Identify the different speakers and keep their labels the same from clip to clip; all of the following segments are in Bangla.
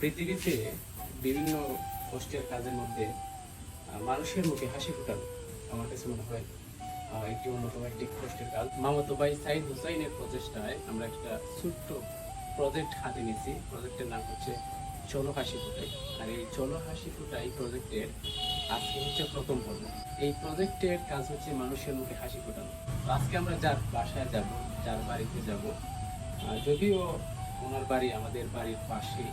Speaker 1: পৃথিবীতে বিভিন্ন কষ্টের কাজের মধ্যে মানুষের মুখে হাসি ফোটানো আমার কাছে মনে হয় একটি অন্যতম একটি কষ্টের কাজ। মামাতো ভাই সাইদ হুসাইনের প্রচেষ্টায় আমরা একটা ছোট্ট প্রজেক্ট হাতে নিয়েছি। প্রজেক্টের নাম হচ্ছে চলো হাসি ফুটাই। আর এই চলো হাসি ফুটাই প্রজেক্টের আজকে হচ্ছে প্রথম পর্ব। এই প্রজেক্টের কাজ হচ্ছে মানুষের মুখে হাসি ফোটানো। আজকে আমরা যার বাসায় যাব, যার বাড়িতে যাব যদিও ওনার বাড়ি, আমাদের বাড়ির পাশে।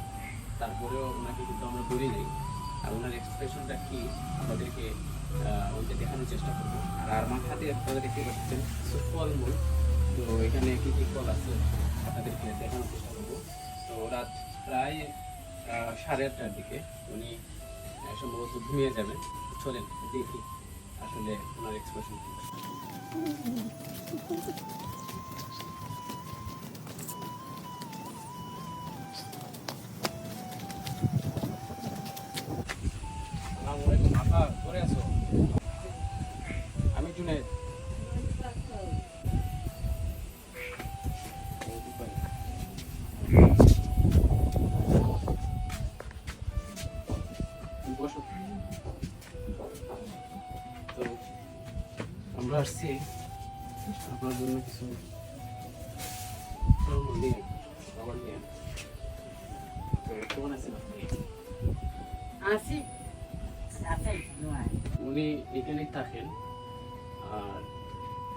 Speaker 1: তারপরেও ওনাকে কিন্তু আমরা বলি নাই। আর ওনার এক্সপ্রেশনটা কি, আমাদেরকে ওইটা দেখানোর চেষ্টা করব। আর আর আমার হাতে আপনারা দেখতে পাচ্ছেন ফলমূল তো এখানে কি কি ফল আছে, আপনাদেরকে দেখানোর চেষ্টা করব। তো রাত প্রায় সাড়ে আটটার দিকে উনি সম্ভবত ঘুমিয়ে যাবেন। চলেন, দেখি আসলে ওনার এক্সপ্রেশন আলাইকুম আপা আছো আমি জুনে বসো তো আমরা আসছি আপনার জন্য কিছু খাবার নিয়ে। কেমন আছেন আপনি?
Speaker 2: আসি
Speaker 1: উনি এখানেই থাকেন। আর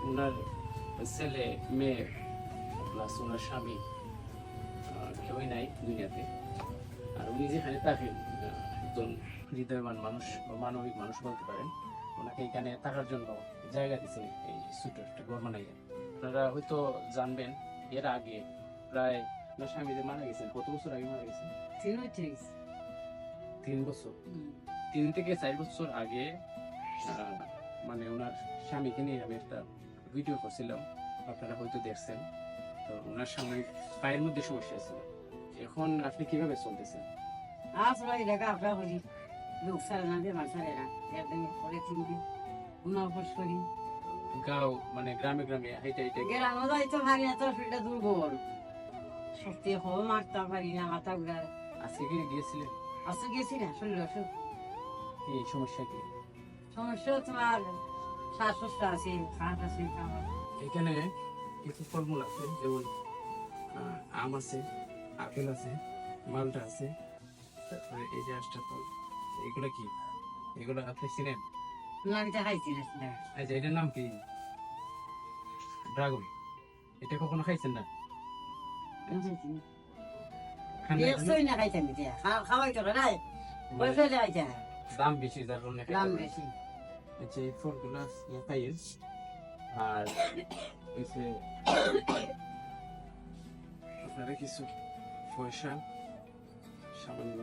Speaker 1: ওনার ছেলে মেয়ে প্লাস ওনার স্বামী কেউই নাই দুনিয়াতে। আর উনি যেখানে থাকেন একজন হৃদয়বান মানুষ বা মানবিক মানুষ বলতে পারেন। ওনাকে এখানে থাকার জন্য জায়গা দিচ্ছে এই ছোট একটা ঘর বানাইয়া আপনারা হয়তো জানবেন এর আগে প্রায় ওনার স্বামী যে মারা গেছেন কত বছর আগে মারা গেছেন?
Speaker 2: তিন
Speaker 1: বছর তিন থেকে চার বছর আগে মানে ওনার স্বামীকে নিয়ে আমি একটা ভিডিও করছিলাম। আপনারা হয়তো দেখছেন। তো ওনার স্বামী পায়ের মধ্যে সমস্যা ছিল এখন আপনি কীভাবে চলতেছেন?
Speaker 2: আজ ভাই দেখা আপনার করি লোক সারে না দিয়ে মাছ সারে না। একদম করে চিনবি উনপোষ করি।
Speaker 1: গাঁও মানে গ্রামে গ্রামে হাইটা হাইটা গিয়ে-
Speaker 2: যাইতে পারি না তোর শরীরটা দুর্বল। সত্যি হো মারতে পারি না মাথা ঘুরা
Speaker 1: আজকে গিয়েছিলেন?
Speaker 2: আসতে গেছি না শরীর অসুখ।
Speaker 1: কি সমস্যা কি?
Speaker 2: সমস্যা তোমার শ্বাসকষ্ট আছে খাট আছে
Speaker 1: এখানে কিছু ফলমূল আছে যেমন আম আছে আপেল আছে মালটা আছে তারপরে এই যে আটটা ফল এগুলো কি? এগুলো আপনি চিনেন?
Speaker 2: খাইছি না
Speaker 1: আচ্ছা এটার নাম কি? ড্রাগন। এটা কখনো খাইছেন না। খান না এখনও?
Speaker 2: দেখছই না খাইতাম এটা। খা- খাওয়াই তো নাই? যাইতে
Speaker 1: দাম বেশি যার কারণে
Speaker 2: দাম বেশি।
Speaker 1: আচ্ছা এই আর এসে আপনারা কিছু পয়সা সামান্য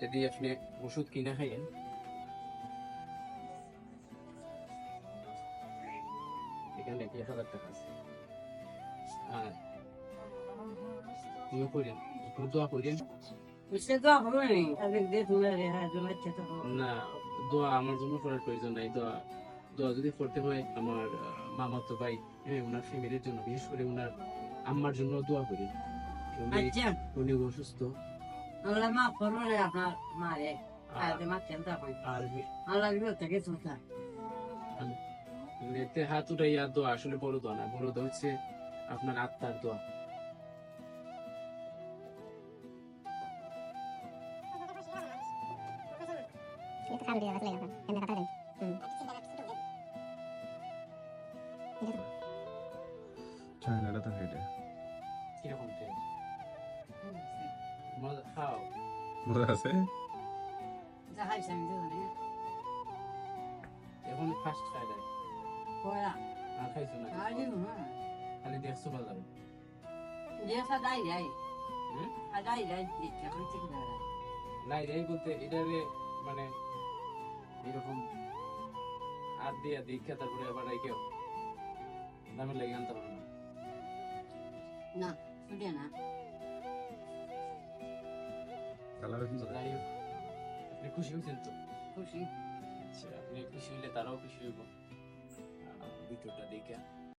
Speaker 1: যদি আপনি ওষুধ কিনে খাইয়েন এখানে এক হাজার টাকা আছে। আর ইয়ে করেন দোয়া করেন
Speaker 2: সে হবে না দিয়ে
Speaker 1: না আমার জন্য করার প্রয়োজন নাই। দোয়া দোয়া যদি করতে হয় আমার মামাতো ভাই হ্যাঁ ওনার ফ্যামিলির জন্য বিশেষ করে ওনার আম্মার জন্য দোয়া করি। উনি
Speaker 2: আচ্ছা।
Speaker 1: অসুস্থ।
Speaker 2: আল্লাহ মা করব আপনার মারে।
Speaker 1: আর
Speaker 2: চিন্তা হয় আল্লাহ থেকে
Speaker 1: এতে হাত উঠাইয়া দোয়া আসলে বড় দোয়া না বড় দোয়া হচ্ছে আপনার আত্মার দোয়া।
Speaker 3: Dia asli kan yang kata tadi hmm.
Speaker 4: চায়নাটা তো হেঁটে
Speaker 1: কীরকম টেস্ট মজা খাও
Speaker 4: মজা আছে
Speaker 2: যা খাইছে আমি তো জানি
Speaker 1: এখন ফার্স্ট খাই দেয়
Speaker 2: কয়লা
Speaker 1: আর খাইছো না
Speaker 2: আজ না
Speaker 1: খালি দেখছ ভালো লাগে
Speaker 2: যে সাদাই যাই
Speaker 1: হুম?
Speaker 2: যাই ইচ্ছা করে ঠিক না
Speaker 1: নাই রে বলতে এটারে মানে এরকম আর দিয়া দীক্ষা তারপরে আবার কেউ দামের লেগে আনতে পারব না।
Speaker 2: না না।
Speaker 1: আপনি খুশি হয়েছেন তো?
Speaker 2: খুশি।
Speaker 1: আচ্ছা আপনি খুশি হইলে তারাও খুশি হইব। ভিডিওটা দেখে